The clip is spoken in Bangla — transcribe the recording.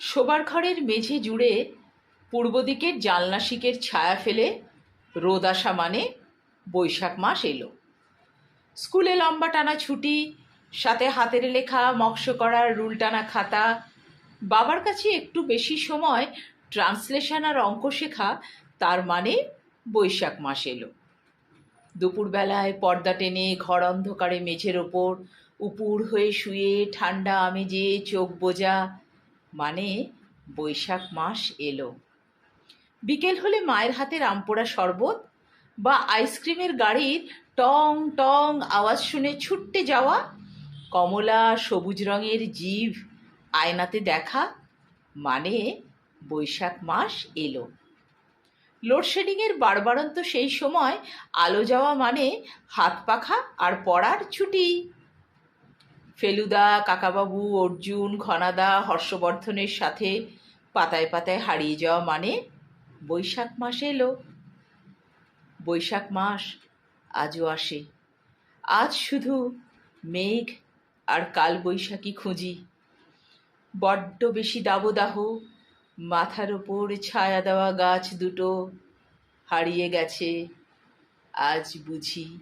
শোবার ঘরের মেঝে জুড়ে পূর্ব দিকের জানলা শিকের ছায়া ফেলে রোদ আসা মানে বৈশাখ মাস এলো। স্কুলে লম্বা টানা ছুটি, সাথে হাতের লেখা মক্স করার রুল টানা খাতা, বাবার কাছে একটু বেশি সময় ট্রান্সলেশন আর অঙ্ক শেখা তার মানে বৈশাখ মাস এলো। দুপুরবেলায় পর্দা টেনে ঘর অন্ধকারে মেঝের ওপর উপুর হয়ে শুয়ে ঠান্ডা আমেজে চোখ বোজা মানে বৈশাখ মাস এলো। বিকেল হলে মায়ের হাতে রামপোড়া শরবত বা আইসক্রিমের গাড়ির টং টং আওয়াজ শুনে ছুটতে যাওয়া কমলা সবুজ রঙের জীব আয়নাতে দেখা মানে বৈশাখ মাস এলো। লোডশেডিংয়ের বারবারন্ত সেই সময় আলো যাওয়া মানে হাত পাখা আর পড়ার ছুটি। ফেলুদা, কাকাবাবু, অর্জুন ঘনাদা হর্ষবর্ধনের সাথে পাতায় পাতায় হারিয়ে যাওয়া মানে বৈশাখ মাস এলো। বৈশাখ মাস আজও আসে। আজ শুধু মেঘ আর কাল বৈশাখী খুঁজি। বড্ড বেশি দাবদাহ, মাথার ওপর ছায়া দেওয়া গাছ দুটো হারিয়ে গেছে, আজ বুঝি